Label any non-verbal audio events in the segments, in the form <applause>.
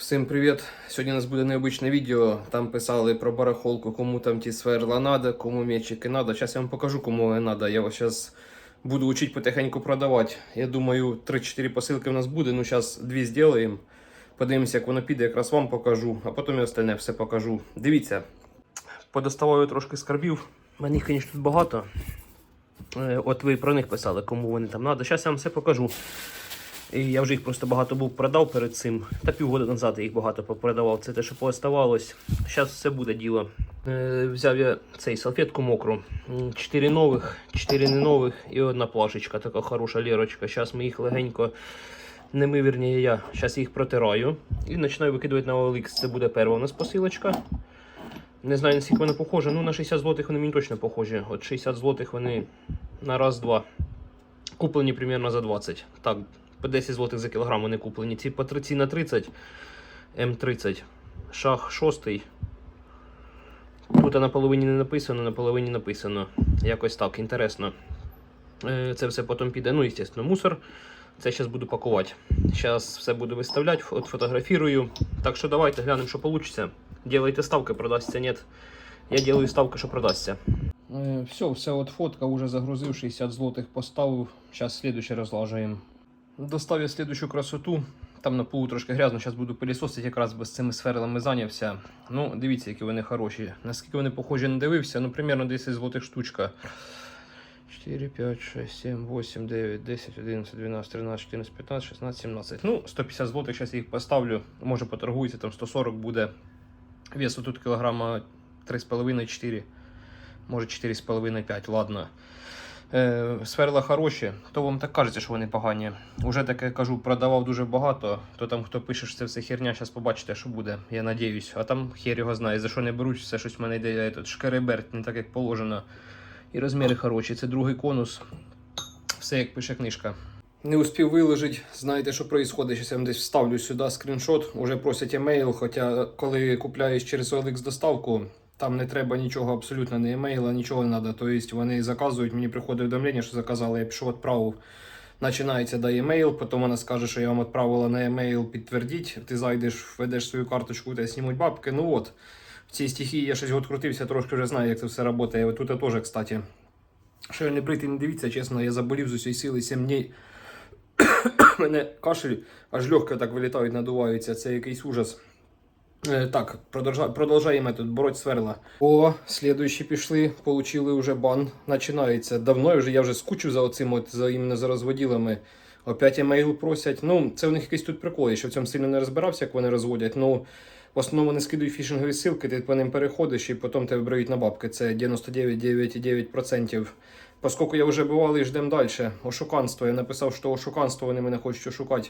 Всім привіт! Сьогодні у нас буде необичне відео. Там писали про барахолку, кому там ті сверла надо, кому м'ячики надо. Зараз я вам покажу, кому не надо. Я вас зараз буду учити потихеньку продавати. Я думаю, 3-4 посилки в нас буде. Ну, зараз дві зробимо. Подивимося, як воно піде, якраз вам покажу, а потім і остальне все покажу. Дивіться, подоставаю трошки скарбів. У їх, звісно, тут багато. Е, От ви про них писали, кому вони там треба. Зараз я вам все покажу. І я вже їх просто багато був продав перед цим. Та півгода назад я їх багато продавав. Це те, що пооставалось. Зараз все буде діло. Е, взяв я цей салфетку мокру. Чотири нових, чотири не нових і одна плашечка, така хороша лірочка. Зараз ми їх легенько. Не ми, вірніше, я. Зараз їх протираю і починаю викидувати на OLX. Це буде перша у нас посилочка. Не знаю, наскільки вони похожі. Ну, на 60 злотих вони мені точно похожі. От 60 злотих вони на раз-два. Куплені примерно за 20. Так, по 10 злотих за кілограм вони куплені. Ці по 30 на 30, М30. Шах 6. Тут на половині не написано, на половині написано. Якось так, інтересно. Е, Це все потім піде. Ну, звісно, мусор. Це зараз буду пакувати. Зараз все буду виставляти, от фотографірую. Так що давайте глянемо, що вийде. Делайте ставки, продасться, нет. Я делаю ставки, що продасться. Все, все, от фотка вже загрузив, 60 злотих поставив. Зараз слідуюче розлажуємо. Достав я слідущу красоту. Там на полу трошки грязно, зараз буду пилісосити, якраз без цими сверлами зайнявся. Ну, дивіться, які вони хороші. Наскільки вони похожі не дивився, ну, примерно 10 злотих штучка. 4, 5, 6, 7, 8, 9, 10, 11, 12, 13, 14, 15, 16, 17. Ну, 150 злотих, зараз їх поставлю. Може поторгується, там 140 буде. Весу тут кілограма 3,5-4. Може 4,5-5, ладно. Е, сверла хороші, то вам так кажеться, що вони погані. Уже таке кажу, продавав дуже багато. То там хто пише, що це все херня, зараз побачите, що буде. Я надіюсь. А там хер його знає, за що не беруть, все щось в мене йде этот, шкереберть, не так як положено. І розміри хороші. Це другий конус. Все як пише книжка. Не успів виложити, знаєте, що відбувається. Зараз я вам десь вставлю сюди скріншот. Уже просять емейл, хоча коли купляєш через OLX доставку, там не треба нічого абсолютно не емейла, нічого не треба. Тобто вони заказують, мені приходить повідомлення, що заказали, я пішов відправив. Починається да емейл, потім вона скаже, що я вам відправила на емейл, підтвердіть. Ти зайдеш, введеш свою карточку, та знімуть бабки. Ну от, в цій стихії я щось год крутився, трошки вже знаю, як це все працює. Тут теж, кстати. Що я не брити, не дивіться, чесно, я заболів з усієї сили 7 днів. <coughs> мене кашель, аж легко так вилітають, надуваються. Це якийсь ужас. Е, Так, продовжа- продовжаємо тут бороть сверла. О, слідуючі пішли, получили вже бан. Починається. Давно вже я вже скучив за оцим, от, за іменно за розводілами. Опять емейл просять. Ну, це у них якийсь тут прикол. Я ще в цьому сильно не розбирався, як вони розводять. Ну, в основному вони скидують фішингові ссылки, ти по ним переходиш і потім тебе брають на бабки. Це 99,9%. Поскольку я вже бувалий, ждемо далі. Ошуканство. Я написав, що ошуканство вони мене хочуть ошукати.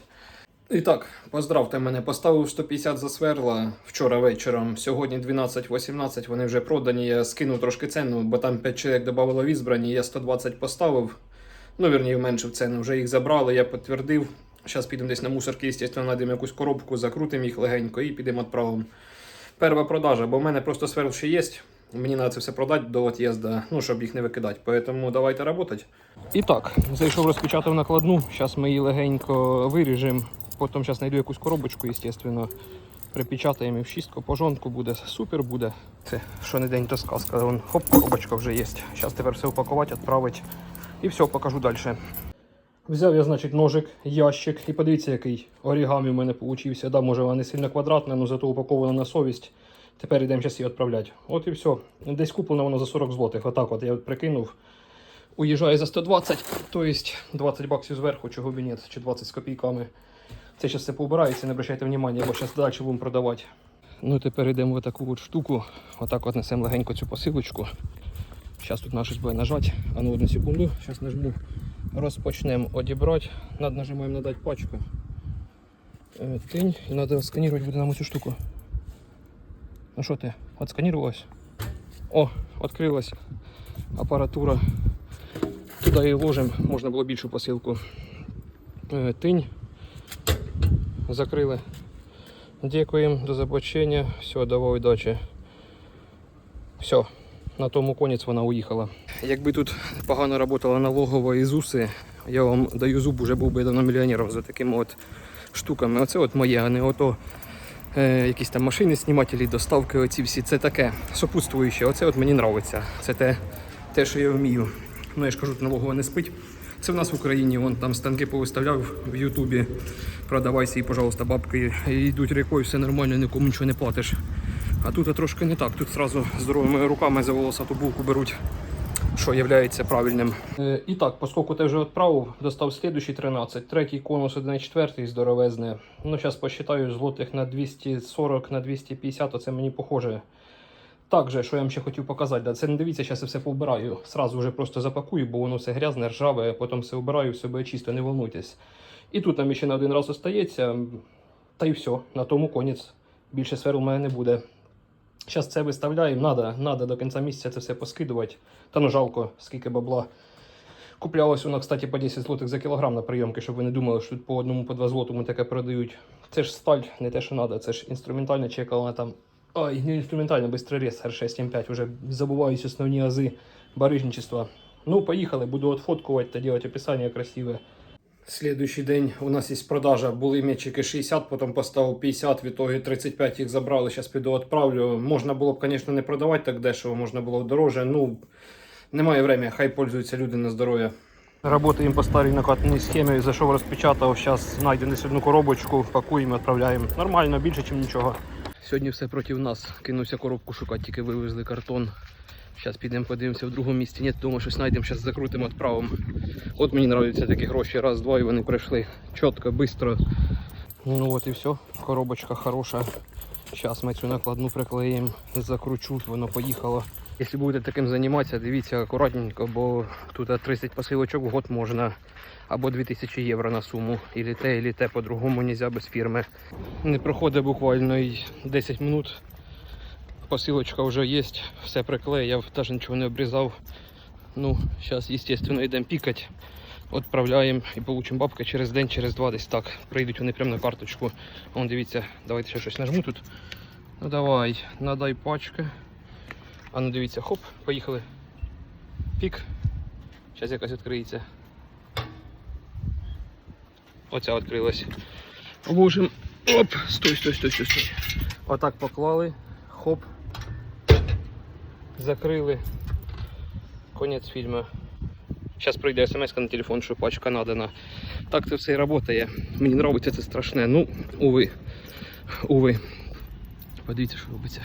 І так, поздравте мене. Поставив 150 за сверла вчора вечором. Сьогодні 12.18, вони вже продані. Я скинув трошки ціну, бо там 5 чоловік додавало в ізбрані. Я 120 поставив. Ну, вірні, вменшив ціну. Вже їх забрали, я підтвердив. Зараз підемо десь на мусорки, звісно, знайдемо якусь коробку, закрутимо їх легенько і підемо відправимо. Перша продажа, бо в мене просто сверл ще є. Мені треба це все продати до від'їзду, ну, щоб їх не викидати. Тому давайте працювати. І так, зайшов, розпечатав накладну. Зараз ми її легенько виріжемо. Потім зараз знайду якусь коробочку, звісно. Припечатаємо і в шістку пожонку буде. Супер буде. Це що не день, то сказка. Вон, хоп, коробочка вже є. Зараз тепер все упакувати, відправити. І все, покажу далі. Взяв я, значить, ножик, ящик, і подивіться, який орігамі в мене получився. Да, може вона не сильно квадратна, але зато упакована на совість. Тепер йдемо зараз її відправляти. От і все. Десь куплено воно за 40 злотих. Отак от я прикинув. Уїжджає за 120, тобто 20 баксів зверху, чого б ні, чи 20 з копійками. Це зараз все поубирається, не обращайте внимання, бо зараз далі будемо продавати. Ну і тепер йдемо в таку от штуку. Отак от несемо легенько цю посилочку. Зараз тут наше буде нажати. А ну одну секунду. Зараз нажму. Розпочнемо одібрати. Над нажимаємо надати пачку. Е, Тинь. І треба сканувати буде нам цю штуку. Ну що ти? Отсканірувалась? О, відкрилась апаратура. Туди її ложимо, можна було більшу посилку. Е, Тинь. Закрили. Дякуємо до побачення. Все, давай удачі. Все, на тому конець вона уїхала. Якби тут погано працювала налогова і ЗУСи, я вам даю зуб, уже був би давно мільйонером за такими от штуками. Оце от моє, а не ото е, якісь там машини, знімателі, доставки, оці всі. Це таке сопутствуюче. Оце от мені подобається. Це те, те, що я вмію. Ну, я ж кажу, налогова не спить. Це в нас в Україні, вон там станки повиставляв в Ютубі. Продавайся і, пожалуйста, бабки йдуть рікою, все нормально, нікому нічого не платиш. А тут трошки не так. Тут зразу здоровими руками за волосату булку беруть що є правильним. Е, і так, поскольку ти вже відправив, достав слідущий 13. Третій конус 1,4 здоровезне. Ну, зараз посчитаю злотих на 240, на 250, оце мені похоже. Також, що я вам ще хотів показати, да, це не дивіться, зараз я все повбираю. Сразу вже просто запакую, бо воно все грязне, ржаве, потім все вбираю, все буде чисто, не волнуйтесь. І тут там ще на один раз остається, та й все, на тому конець. Більше сфер у мене не буде. Зараз це виставляємо, надо, надо до кінця місяця це все поскидувати. Та ну жалко, скільки бабла. Куплялось воно, кстати, по 10 злотих за кілограм на прийомки, щоб ви не думали, що тут по одному, по два злотому таке продають. Це ж сталь, не те, що треба, це ж інструментальна чекала там. Ай, не інструментальна, бистрорез R6M5, вже забуваюсь основні ази барижничества. Ну, поїхали, буду отфоткувати та робити описання красиве. Слідуючий день у нас є продажа. Були м'ячики 60, потім поставив 50, в ітогі 35 їх забрали. Зараз піду відправлю. Можна було б, звісно, не продавати так дешево, можна було б дороже. Ну, немає времени, хай пользуються люди на здоров'я. Работаємо по старій накатаній схемі, зайшов, розпечатав. Зараз знайдемо одну коробочку, пакуємо, відправляємо. Нормально, більше, ніж нічого. Сьогодні все проти нас. Кинувся коробку шукати, тільки вивезли картон. Зараз підемо подивимося в другому місці. Ні, думаю, щось знайдемо, зараз закрутимо, відправимо. От мені подобаються такі гроші. Раз, два, і вони прийшли чітко, швидко. Ну от і все. Коробочка хороша. Зараз ми цю накладну приклеїмо, закручу, воно поїхало. Якщо будете таким займатися, дивіться акуратненько, бо тут 30 посилочок в год можна. Або 2000 євро на суму. Ілі те, ілі те, по-другому нельзя без фірми. Не проходить буквально й 10 минут. Посилочка вже є, все приклеїв, навіть нічого не обрізав. Ну, зараз, звісно, йдемо пікати. Відправляємо і получимо бабки через день, через два десь так. Прийдуть вони прямо на карточку. Вон дивіться, давайте ще щось нажму тут. Ну давай, надай пачки. А ну дивіться, хоп, поїхали. Пік. Зараз якась відкриється. Оця відкрилась. Обложимо. Оп! Стой, стой, стой, стой, стой. Отак поклали. Хоп. Закрили. Конець фільму. Зараз прийде смс на телефон, що пачка надана. Так це все і працює. Мені подобається це страшне. Ну, уви. Уви. Подивіться, що робиться.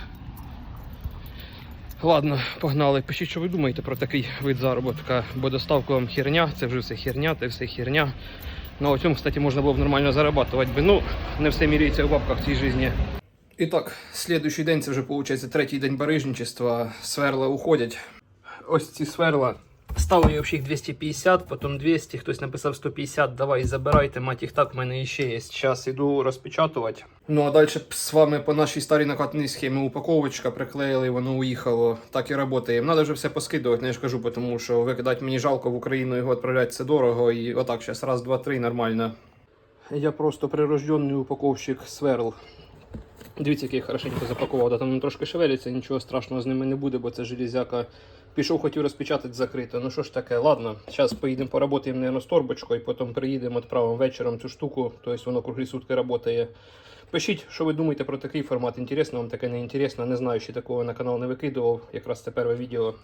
Ладно, погнали. Пишіть, що ви думаєте про такий вид заробітка, бо доставка вам херня, це вже все херня, це все херня. Ну, а цьому, кстати, можна було б нормально зарабатувати би. Ну, не все міряється у бабках в цій житті. І так, слідуючий день це вже виходить третій день барижничества. Сверла уходять. Ось ці сверла. Стало я їх 250, потім 200, хтось написав 150, давай забирайте, мать їх так, в мене ще є. Зараз іду розпечатувати. Ну а далі з вами по нашій старій накатній схемі упаковочка приклеїли, воно уїхало. Так і працює. Надо вже все поскидувати, не ж кажу, тому що викидати мені жалко в Україну його відправляти це дорого. І отак зараз раз, два, три, нормально. Я просто прирожденний упаковщик сверл. Дивіться, який я хорошенько запакував. Да, там трошки шевелиться, нічого страшного з ними не буде, бо це железяка. Пішов, хотів розпечатати закрито. Ну що ж таке, ладно. Зараз поїдемо поработаємо, наверное, з торбочкою, потім приїдемо, відправимо вечором цю штуку, тобто воно круглі сутки працює. Пишіть, що ви думаєте про такий формат. Інтересно вам таке не інтересно. Не знаю, ще такого на канал не викидував. Якраз це перше відео.